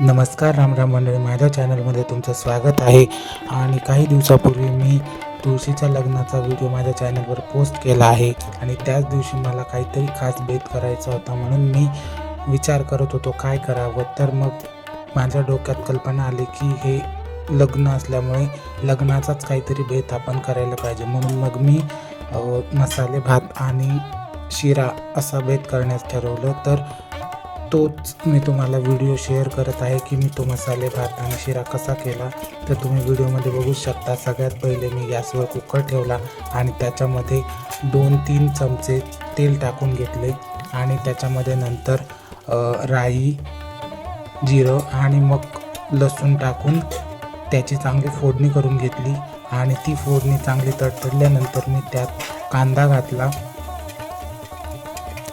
नमस्कार रामराम मंडळी. माझ्या चॅनलमध्ये तुमचं स्वागत आहे. आणि काही दिवसापूर्वी मी तुळशीच्या लग्नाचा व्हिडिओ माझ्या चॅनलवर पोस्ट केला आहे. आणि त्याच दिवशी मला काहीतरी खास भेद करायचा होता म्हणून मी विचार करत होतो काय करावं? तर मग माझ्या डोक्यात कल्पना आली की हे लग्न असल्यामुळे लग्नाचाच काहीतरी भेद आपण करायला पाहिजे. म्हणून मग मी मसाले भात आणि शिरा असा भेद करण्यास ठरवलं. तर तोच मी तुम्हाला व्हिडिओ शेअर करत आहे की मी तो मसाले भात आणि शिरा कसा केला तर तुम्ही व्हिडिओमध्ये बघू शकता. सगळ्यात पहिले मी गॅसवर कुकर ठेवला आणि त्याच्यामध्ये दोन तीन चमचे तेल टाकून घेतले आणि त्याच्यामध्ये नंतर राई जिरं आणि मग लसूण टाकून त्याची चांगली फोडणी करून घेतली आणि ती फोडणी चांगली तडतडल्यानंतर मी त्यात कांदा घातला.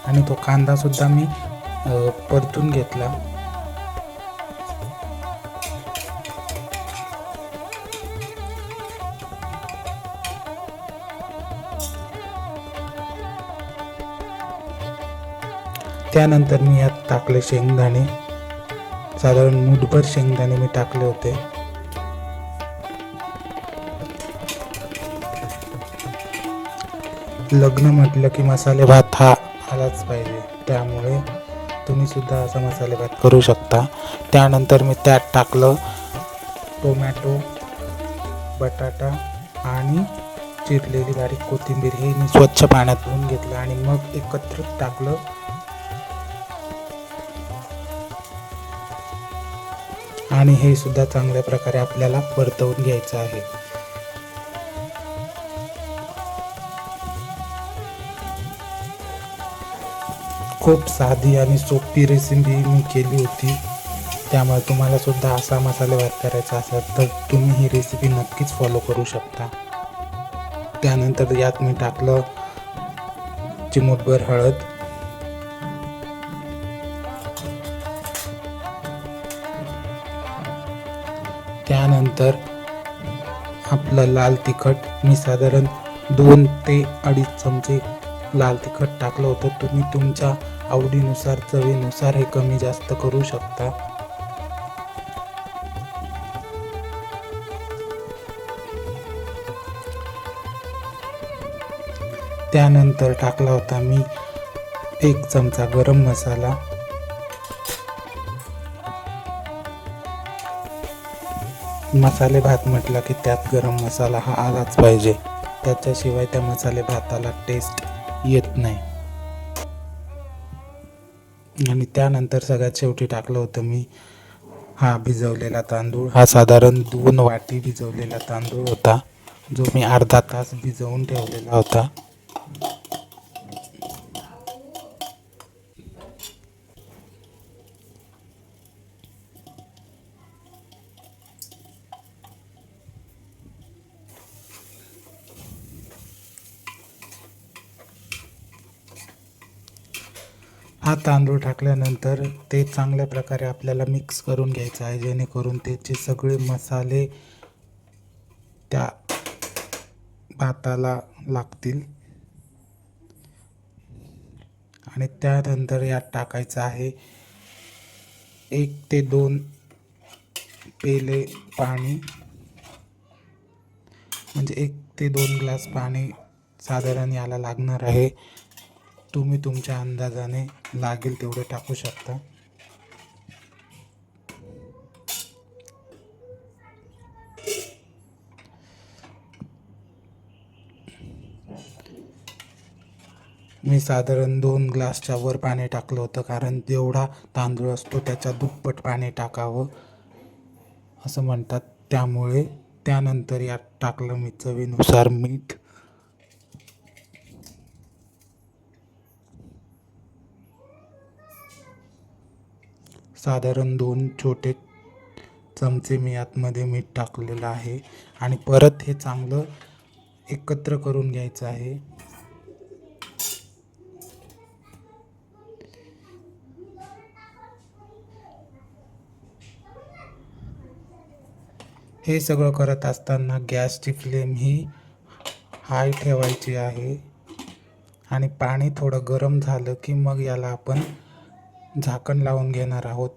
आणि तो कांदासुद्धा मी परतून घेतला. त्यानंतर मी यात टाकले शेंगदाणे. साधारण मुठभर शेंगदाणे मी टाकले होते. लग्न म्हटलं की मसाले भात हा आलाच पाहिजे. त्यामुळे तुम्ही सुद्धा असा मसाले भात करू शकता. त्यानंतर मी त्यात टाकलं टोमॅटो बटाटा आणि चिरलेली बारीक कोथिंबीर. हे मी स्वच्छ पाण्यात धुवून घेतलं आणि मग एकत्रित टाकलं. आणि हे सुद्धा चांगल्या प्रकारे आपल्याला परतवून घ्यायचं आहे. खूप साधी आणि सोपी रेसिपी मी केली होती. त्यामुळे तुम्हाला सुद्धा असा मसाले भात करायचा असेल तर तुम्ही ही रेसिपी नक्कीच फॉलो करू शकता. त्यानंतर यात मी टाकलं चिमूटभर हळद. त्यानंतर आपलं लाल तिखट. मी साधारण दोन ते अडीच चमचे लाल तिखट टाकलं होतं. तुम्ही तुमच्या आवडीनुसार चवीनुसार हे कमी जास्त करू शकता. त्यानंतर टाकला होता मी एक चमचा गरम मसाला. मसाले भात म्हटलं की त्यात गरम मसाला हा आलाच पाहिजे. त्याच्याशिवाय त्या मसाले भाताला टेस्ट येत नाही. आणि त्यानंतर सगळ्यात शेवटी टाकलं होतं मी हा भिजवलेला तांदूळ. हा साधारण दोन वाटी भिजवलेला तांदूळ होता जो मी अर्धा तास भिजवून ठेवलेला होता. तांदूळ टाकल्यानंतर ते चांगल्या प्रकारे आपल्याला मिक्स करून घ्यायचं आहे जेणेकरून त्याचे सगळे मसाले त्या भाताला लागतील. आणि त्यानंतर यात टाकायचं आहे. एक ते दोन पेले पाणी. म्हणजे एक ते दोन ग्लास पाणी साधारण याला लागणार आहे. तुम्ही तुमच्या अंदाजाने लागेल तेवढे टाकू शकता. मी साधारण दोन ग्लासच्या वर पाणी टाकलं होतं कारण जेवढा तांदूळ असतो त्याच्या दुप्पट पाणी टाकावं असं म्हणतात. त्यामुळे त्यानंतर यात टाकलं मी चवीनुसार मीठ. साधारण दोन छोटे चमचे मी आतमध्ये मीठ टाकलेलं आहे. आणि परत हे चांगलं एकत्र करून घ्यायचं आहे. हे सगळं करत असताना गॅसची फ्लेम ही हाय ठेवायची आहे. आणि पाणी थोडं गरम झालं की मग याला आपण झाकण लावून घेणार आहोत.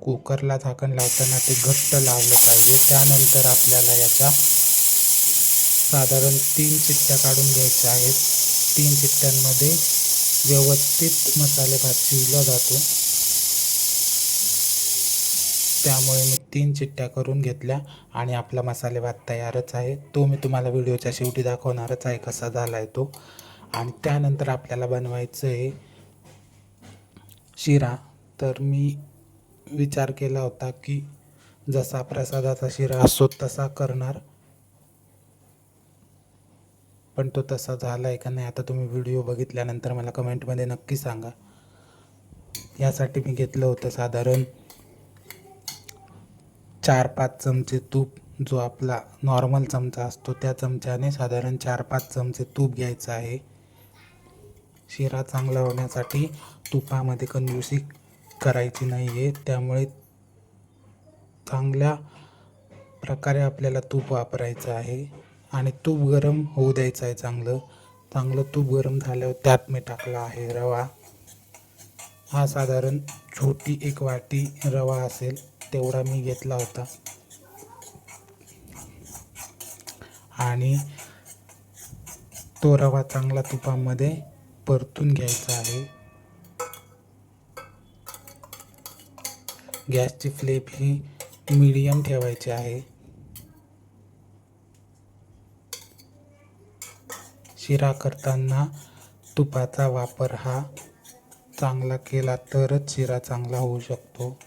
कुकरला झाकण लावताना ते घट्ट लावलं पाहिजे. त्यानंतर आपल्याला याचा साधारण तीन चिट्ट्या काढून घ्यायच्या आहेत. तीन चिट्ट्यांमध्ये व्यवस्थित मसाले भात शिजला जातो. त्यामुळे मी तीन चिट्ट्या करून घेतल्या आणि आपला मसाले भात तयारच आहे. तो मी तुम्हाला व्हिडिओच्या शेवटी दाखवणारच आहे कसा झाला आहे तो. आणि त्यानंतर आपल्याला बनवायचं आहे शिरा तर मी विचार केला होता की जसा प्रसादाचा शिरा असतो तसा करणार. पण तो तसा झाला आहे का नाही आता तुम्ही व्हिडिओ बघितल्यानंतर मला कमेंटमध्ये नक्की सांगा. यासाठी मी घेतलं होतं साधारण चार पाच चमचे तूप जो आपला नॉर्मल चमचा असतो त्या चमच्याने साधारण चार पाच चमचे तूप घ्यायचं आहे. शिरा चांगला होण्यासाठी तुपामध्ये कंजुसी करायची नाही आहे त्यामुळे चांगल्या प्रकारे आपल्याला तूप वापरायचं आहे. आणि तूप गरम होऊ द्यायचं आहे चांगलं. चांगलं तूप गरम झाल्यावर त्यात मी टाकला आहे रवा. हा साधारण छोटी एक वाटी रवा असेल तेवढा मी घेतला होता. आणि तो रवा चांगला तुपामध्ये परतून घ्यायचा आहे. गॅसची फ्लेम ही मीडियम ठेवायची आहे. शिरा करताना तुपाचा वापर हा चांगला केला तरच शिरा चांगला होऊ शकतो.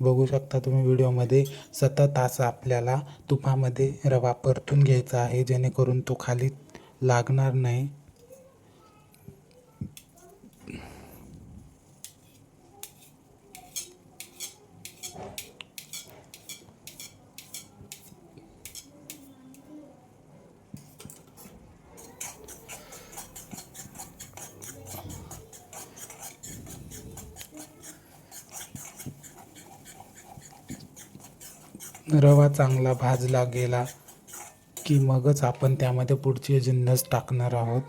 बघू शकता तुम्ही व्हिडिओमध्ये सतत असा आपल्याला तुपामध्ये रवा परतून घ्यायचा आहे जेणेकरून तो खाली लागणार नाही. रवा चांगला भाजला गेला. की मगच आपण त्यामध्ये पुढचे जिन्नस टाकणार आहोत.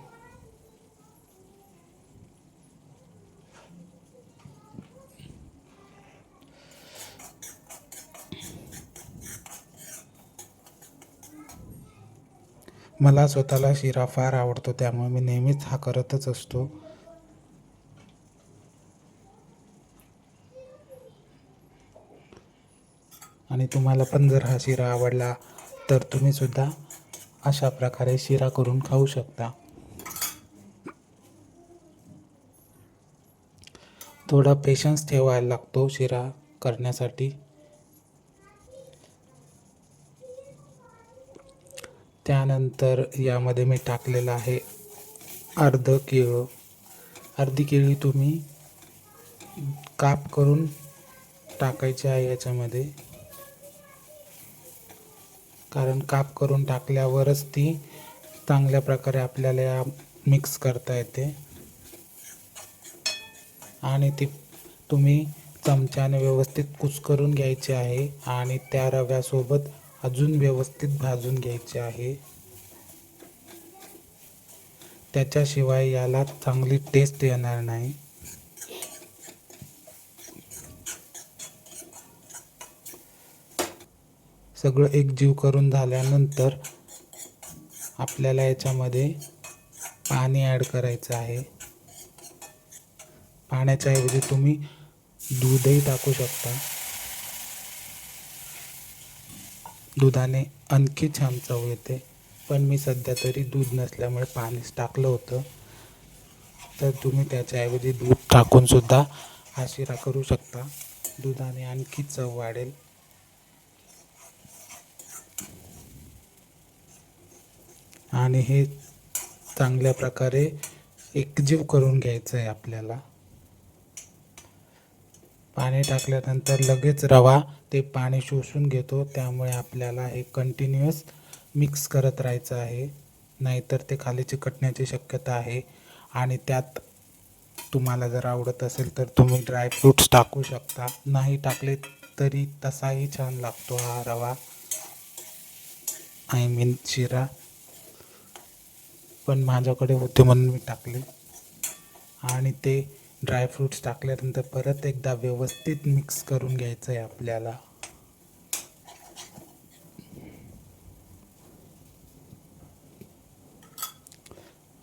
मला स्वतःला शिरा फार आवडतो त्यामुळे मी नेहमीच हा करतच असतो. आणि तुम्हाला पण जर हा शिरा आवडला तर तुम्ही सुद्धा अशा प्रकारे शिरा करून खाऊ शकता. थोडा पेशन्स ठेवायला लागतो शिरा करण्यासाठी. त्यानंतर यामध्ये मी टाकलेलं आहे अर्ध केळं. अर्धी केळी तुम्ही काप करून टाकायची आहे याच्यामध्ये. कारण काप करून टाकल्यावरच ती चांगल्या प्रकारे आपल्याला या मिक्स करता येते. आणि ती तुम्ही चमच्याने व्यवस्थित कुस्करून घ्यायची आहे आणि त्या रव्यासोबत अजून व्यवस्थित भाजून घ्यायचे आहे. त्याच्याशिवाय याला चांगली टेस्ट येणार नाही. सगळं एकजीव करून झाल्यानंतर आपल्याला याच्यामध्ये पाणी ॲड करायचं आहे. पाण्याच्या ऐवजी तुम्ही दूधही टाकू शकता. दुधाने आणखी छान चव येते. पण मी सध्या तरी दूध नसल्यामुळे पाणीच टाकलं होतं. तर तुम्ही त्याच्याऐवजी दूध टाकूनसुद्धा हा शिरा करू शकता. दुधाने आणखी चव वाढेल. आणि हे चांगल्या प्रकारे एकजीव करून घ्यायचं आहे आपल्याला. पाणी टाकल्यानंतर लगेच रवा ते पाणी शोषून घेतो. त्यामुळे आपल्याला हे कंटिन्युअस मिक्स करत राहायचं आहे. नाहीतर ते खाली चिकटण्याची शक्यता आहे. आणि त्यात तुम्हाला जर आवडत असेल तर तुम्ही ड्रायफ्रूट्स टाकू शकता. नाही टाकले तरी तसाही छान लागतो हा रवा. आय मीन शिरा. पण माझ्याकडे होते म्हणून मी टाकले. आणि ते ड्रायफ्रूट्स टाकल्यानंतर परत एकदा व्यवस्थित मिक्स करून घ्यायचं आहे आपल्याला.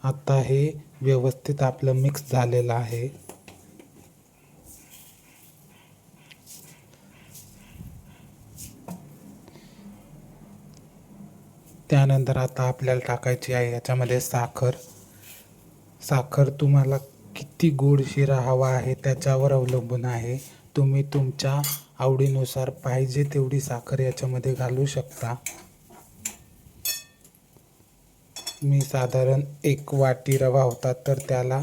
आता हे व्यवस्थित आपलं मिक्स झालेलं आहे. त्यानंतर आता आपल्याला टाकायची आहे याच्यामध्ये साखर. साखर तुम्हाला किती गोड शिरा हवा आहे त्याच्यावर अवलंबून आहे. तुम्ही तुमच्या आवडीनुसार पाहिजे तेवढी साखर याच्यामध्ये घालू शकता. मी साधारण एक वाटी रवा होता तर त्याला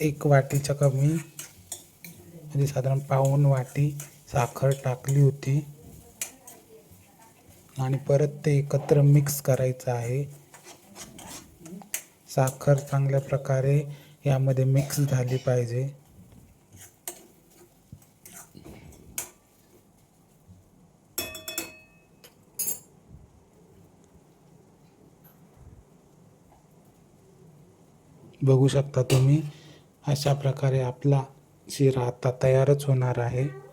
एक वाटीच्या कमी म्हणजे साधारण पाऊण वाटी साखर टाकली होती. आणि परत ते एकत्र मिक्स करायचं आहे. साखर चांगल्या प्रकारे यामध्ये मिक्स झाली पाहिजे. बघू शकता तुम्ही अशा प्रकारे आपला शिरा आता तयारच होणार आहे.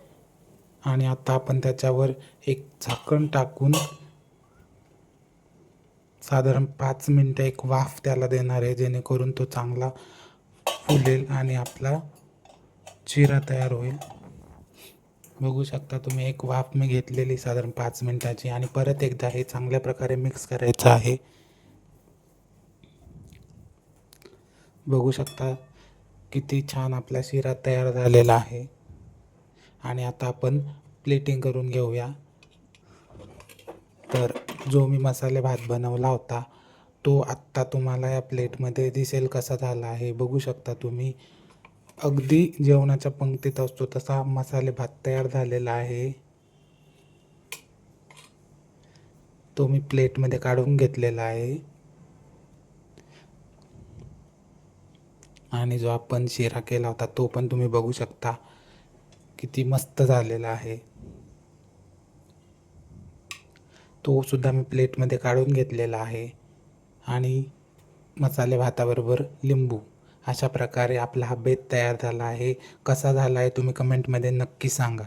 आणि आता आपण त्याच्यावर एक झाकण टाकून साधारण पाच मिनटं एक वाफ त्याला देणार आहे जेणेकरून तो चांगला फुलेल आणि आपला शिरा तयार होईल. बघू शकता तुम्ही एक वाफ मी घेतलेली साधारण पाच मिनटाची आणि परत एकदा हे चांगल्या प्रकारे मिक्स करायचं आहे. बघू शकता किती छान आपला शिरा तयार झालेला आहे. आणि आता आपण प्लेटिंग करून घेऊया. तर जो मी मसाले भात बनवला होता तो आत्ता तुम्हाला या प्लेटमध्ये दिसेल कसा झाला आहे. बघू शकता तुम्ही. अगदी जेवणाच्या पंक्तीत असतो तसा मसाले भात तयार झालेला आहे. तो मी प्लेटमध्ये काढून घेतलेला आहे. आणि जो आपण शिरा केला होता तो पण तुम्ही बघू शकता. किती मस्त झालेला आहे. तो सुद्धा मी प्लेटमध्ये काढून घेतलेला आहे. आणि मसाले भाताबरोबर लिंबू अशा प्रकारे आपला हा बेत तयार झाला आहे. कसा झाला आहे तुम्ही कमेंटमध्ये नक्की सांगा.